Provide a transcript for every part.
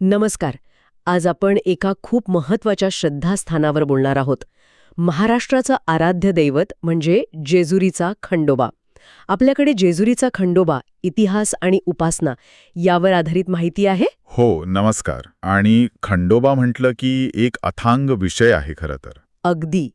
नमस्कार. आज आपण एका खूप महत्त्वाच्या श्रद्धास्थानावर बोलणार आहोत. महाराष्ट्राचं आराध्य दैवत म्हणजे जेजुरीचा खंडोबा. आपल्याकडे जेजुरीचा खंडोबा इतिहास आणि उपासना यावर आधारित माहिती आहे? हो नमस्कार. आणि खंडोबा म्हटलं की एक अथांग विषय आहे खरं तर. अगदी.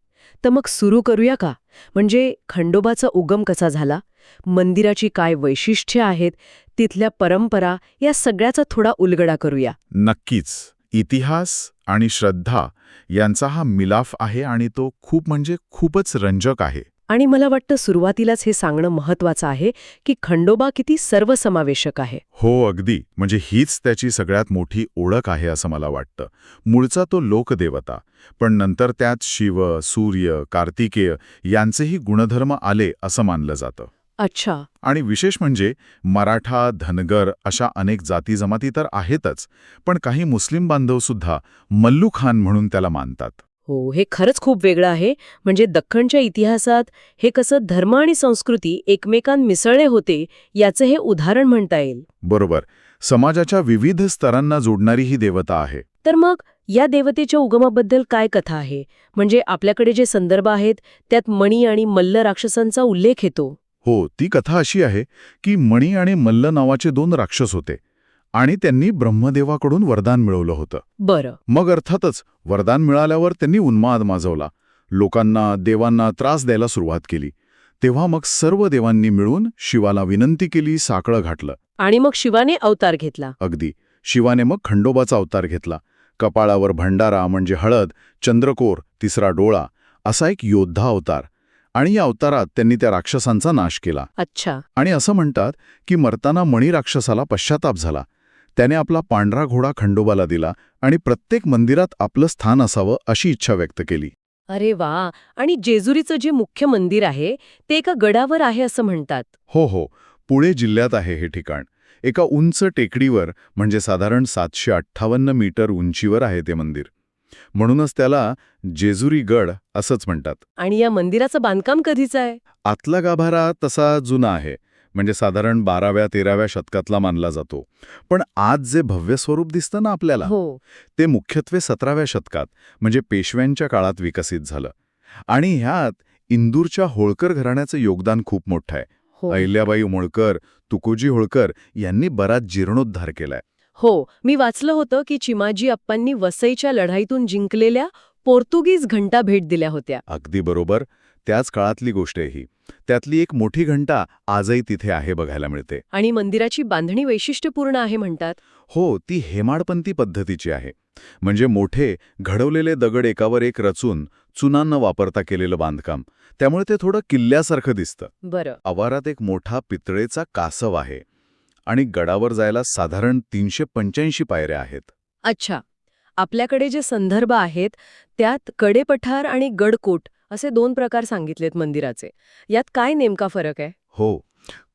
तर मग सुरू करूया का? म्हणजे खंडोबाचा उगम कसा झाला? मंदिराची काय वैशिष्ट्ये आहेत? तिथल्या परंपरा या सगळ्याचा थोडा उलगडा करूया. नक्कीच इतिहास आणि श्रद्धा यांचा हा मिलाफ आहे आणि तो खूप म्हणजे खूपच रंजक आहे. आणि मला वाटतं सुरुवातीलाच हे सांगणं महत्वाचं आहे की खंडोबा किती सर्वसमावेशक आहे. हो अगदी. म्हणजे हीच त्याची सगळ्यात मोठी ओळख आहे असं मला वाटतं. मूळचा तो लोकदेवता. पण नंतर त्यात शिव सूर्य कार्तिकेय यांचेही गुणधर्म आले असं मानलं जातं. अच्छा. आणि विशेष म्हणजे मराठा धनगर अशा अनेक जाती जमाती तर आहेतच पण काही मुस्लिम बांधवसुद्धा मल्लू खान म्हणून त्याला मानतात. हो हे खरंच खूप वेगळं आहे. म्हणजे दख्खनच्या इतिहासात हे कसं धर्म आणि संस्कृती एकमेकांत मिसळले होते याचं हे उदाहरण म्हणता येईल. बरोबर. समाजाच्या विविध स्तरांना जोडणारी ही देवता आहे. तर मग या देवतेच्या उगमाबद्दल काय कथा आहे? म्हणजे आपल्याकडे जे संदर्भ आहेत त्यात मणी आणि मल्ल राक्षसांचा उल्लेख येतो. हो ती कथा अशी आहे की मणी आणि मल्ल नावाचे दोन राक्षस होते आणि त्यांनी ब्रह्मदेवाकडून वरदान मिळवलं होतं. बरं. मग अर्थातच वरदान मिळाल्यावर त्यांनी उन्माद माजवला. लोकांना देवांना त्रास द्यायला सुरुवात केली. तेव्हा मग सर्व देवांनी मिळून शिवाला विनंती केली साकडं घातलं. आणि मग शिवाने अवतार घेतला. अगदी. शिवाने मग खंडोबाचा अवतार घेतला. कपाळावर भंडारा म्हणजे हळद चंद्रकोर तिसरा डोळा असा एक योद्धा अवतार. आणि या अवतारात त्यांनी त्या राक्षसांचा नाश केला. अच्छा. आणि असं म्हणतात की मरताना मणी राक्षसाला पश्चाताप झाला. त्याने आपला पांढरा घोडा खंडोबाला दिला आणि प्रत्येक मंदिरात आपलं स्थान असावं अशी इच्छा व्यक्त केली. अरे वा! आणि जेजुरीचं जे मुख्य मंदिर आहे ते एका गडावर आहे असं म्हणतात. हो हो. पुणे जिल्ह्यात आहे हे ठिकाण. एका उंच टेकडीवर म्हणजे साधारण सातशे अठ्ठावन्न मीटर उंचीवर आहे ते मंदिर. म्हणूनच त्याला जेजुरी गड असंच म्हणतात. आणि या मंदिराचं बांधकाम कधीचं आहे? आतला गाभारा तसा जुना आहे म्हणजे साधारण बाराव्या तेराव्या शतकातला मानला जातो. पण आज जे भव्य स्वरूप दिसतं ना आपल्याला हो. ते मुख्यत्वे सतराव्या शतकात म्हणजे पेशव्यांच्या काळात विकसित झालं. आणि ह्यात इंदूरच्या होळकर घराण्याचं योगदान खूप मोठं आहे. हो. अहिल्याबाई होळकर तुकोजी होळकर यांनी बराच जीर्णोद्धार केलाय. हो मी वाचलं होतं की चिमाजी अप्पांनी वसईच्या लढाईतून जिंकलेल्या पोर्तुगीज घंटा भेट दिल्या होत्या. अगदी बरोबर. त्याच काळातली गोष्ट आहे ही. त्यातली एक मोठी घंटा आजही तिथे आहे बघायला मिळते. आणि मंदिराची बांधणी वैशिष्ट्यपूर्ण आहे म्हणतात? हो ती हेमाडपंथी पद्धतीची आहे. म्हणजे मोठे घडवलेले दगड एकावर एक रचून चुना न वापरता केलेलं बांधकाम. त्यामुळे ते थोडं किल्ल्यासारखं दिसतं. बरं. आवारात एक मोठा पितळेचा कासव आहे. आणि गडावर जायला साधारण तीनशे पंच्याऐंशी पायऱ्या आहेत. अच्छा. आपल्याकडे जे संदर्भ आहेत त्यात कडेपठार आणि गडकोट असे दोन प्रकार सांगितलेत मंदिराचे. यात काय नेमका फरक आहे? हो.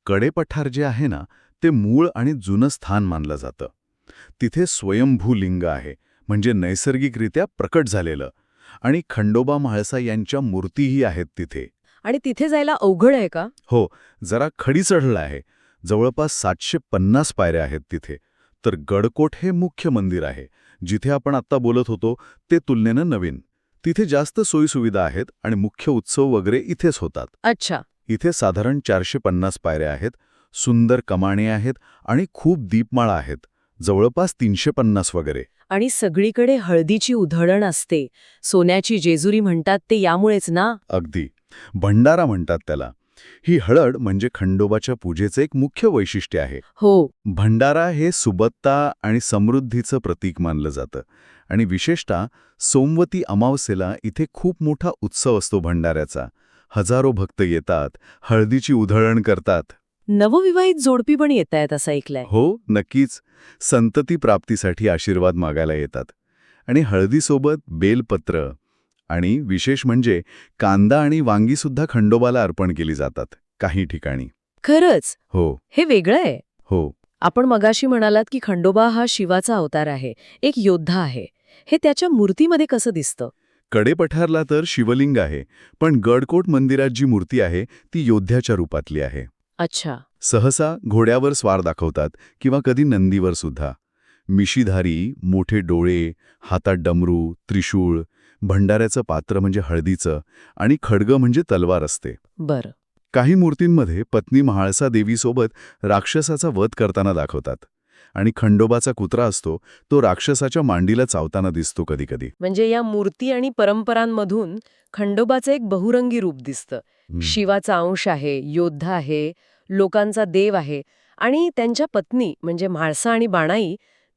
कडेपठार जे आहे ना ते मूळ आणि जुनं स्थान मानलं जातं. तिथे स्वयंभू लिंग आहे म्हणजे नैसर्गिकरित्या प्रकट झालेलं. आणि खंडोबा म्हाळसा यांच्या मूर्तीही आहेत तिथे. आणि तिथे जायला अवघड आहे का? हो. जरा खडी चढलं आहे. जवळपास सातशे पन्नास पायऱ्या आहेत तिथे. तर गडकोट हे मुख्य मंदिर आहे. जिथे आपण आत्ता बोलत होतो ते तुलनेनं नवीन. तिथे जास्त सोयीसुविधा आहेत आणि मुख्य उत्सव वगैरे इथेच होतात. अच्छा. इथे साधारण चारशे पन्नास पायऱ्या आहेत सुंदर कमाणे आहेत आणि खूप दीपमाळा आहेत. जवळपास तीनशे पन्नास वगैरे. आणि सगळीकडे हळदीची उधळण असते. सोन्याची जेजुरी म्हणतात ते यामुळेच ना? अगदी. भंडारा म्हणतात त्याला. ही हळद म्हणजे खंडोबाच्या पूजेचं एक मुख्य वैशिष्ट्य आहे. हो. भंडारा हे सुबत्ता आणि समृद्धीचं प्रतीक मानलं जातं आणि विशेषतः सोमवती अमावस्येला इथे खूप मोठा उत्सव असतो भंडाऱ्याचा. हजारो भक्त येतात हळदीची उधळण करतात. नवविवाहित जोडपी पण येत आहेत असं ऐकलंय. हो नक्कीच. संतती प्राप्तीसाठी आशीर्वाद मागायला येतात. आणि हळदीसोबत बेलपत्र आणि विशेष म्हणजे कांदा आणि वांगीसुद्धा खंडोबाला अर्पण केली जातात काही ठिकाणी. खरंच? हो. हे वेगळं आहे. हो. आपण मगाशी म्हणालात की खंडोबा हा शिवाचा अवतार आहे एक योद्धा आहे. हे त्याच्या मूर्तीमध्ये कसं दिसतं? कडेपठारला तर शिवलिंग आहे पण गडकोट मंदिरात जी मूर्ती आहे ती योद्ध्याच्या रूपातली आहे. अच्छा. सहसा घोड्यावर स्वार दाखवतात किंवा कधी नंदीवर सुद्धा. मिशीधारी मोठे डोळे हातात डमरू त्रिशूळ भंडाऱ्याचं पात्र म्हणजे हळदीचं आणि खडगं म्हणजे तलवार असते. बरं. काही मूर्तींमध्ये पत्नी म्हाळसा देवीसोबत राक्षसाचा वध करताना दाखवतात आणि खंडोबाचा कुत्रा असतो तो राक्षसाच्या मांडीला चावताना दिसतो कधीकधी. म्हणजे या मूर्ती आणि परंपरांमधून खंडोबाचं एक बहुरंगी रूप दिसतं. शिवाचा अंश आहे योद्धा आहे लोकांचा देव आहे आणि त्यांच्या पत्नी म्हणजे म्हाळसा आणि बाणाई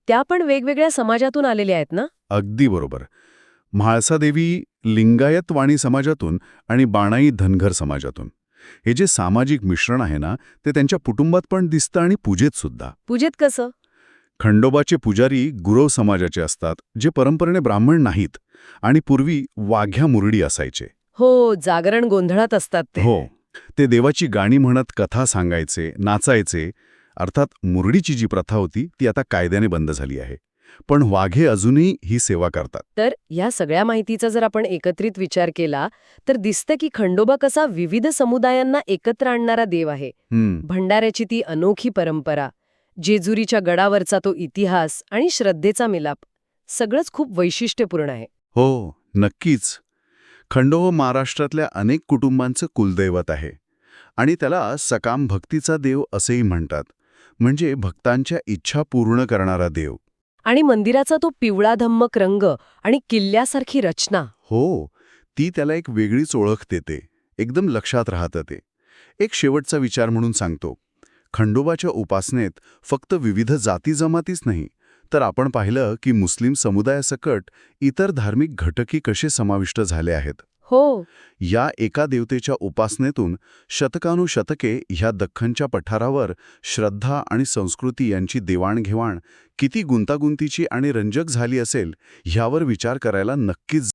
त्या पण वेगवेगळ्या समाजातून आलेल्या आहेत ना? अगदी बरोबर. म्हाळसादेवी लिंगायत वाणी समाजातून आणि बाणाई धनगर समाजातून. हे जे सामाजिक मिश्रण आहे ना ते त्यांच्या कुटुंबात पण दिसतं आणि पूजेत सुद्धा. पूजेत कसं? खंडोबाचे पुजारी गुरव समाजाचे असतात जे परंपरेने ब्राह्मण नाहीत आणि पूर्वी वाघ्या मुरडी असायचे. हो जागरण गोंधळात असतात ते. हो ते देवाची गाणी म्हणत कथा सांगायचे नाचायचे. अर्थात मुरडीची जी प्रथा होती ती आता कायद्याने बंद झाली आहे. पण वाघे अजूनही ही सेवा करतात. तर या सगळ्या माहितीचा जर आपण एकत्रित विचार केला तर दिसतं की खंडोबा कसा विविध समुदायांना एकत्र आणणारा देव आहे. भंडाऱ्याची ती अनोखी परंपरा जेजुरीच्या गडावरचा तो इतिहास आणि श्रद्धेचा मिलाप सगळंच खूप वैशिष्ट्यपूर्ण आहे. हो नक्कीच. खंडोबा महाराष्ट्रातल्या अनेक कुटुंबांचं कुलदैवत आहे आणि त्याला सकाम भक्तीचा देव असेही म्हणतात. म्हणजे भक्तांच्या इच्छा पूर्ण करणारा देव. आणि मंदिराचा तो पिवळा धम्मक रंग आणि किल्ल्यासारखी रचना. हो ती त्याला एक वेगळीच ओळख देते. एकदम लक्षात राहतं ते. एक शेवटचा विचार म्हणून सांगतो. खंडोबाच्या उपासनेत फक्त विविध जाती जमातीच नाही तर आपण पाहिलं की मुस्लिम समुदायासकट इतर धार्मिक घटकी कसे समाविष्ट झाले आहेत. हो. या एका देवतेच्या उपासनेतून शतकानुशतके ह्या दख्खनच्या पठारावर श्रद्धा आणि संस्कृती यांची देवाणघेवाण किती गुंतागुंतीची आणि रंजक झाली असेल ह्यावर विचार करायला नक्कीच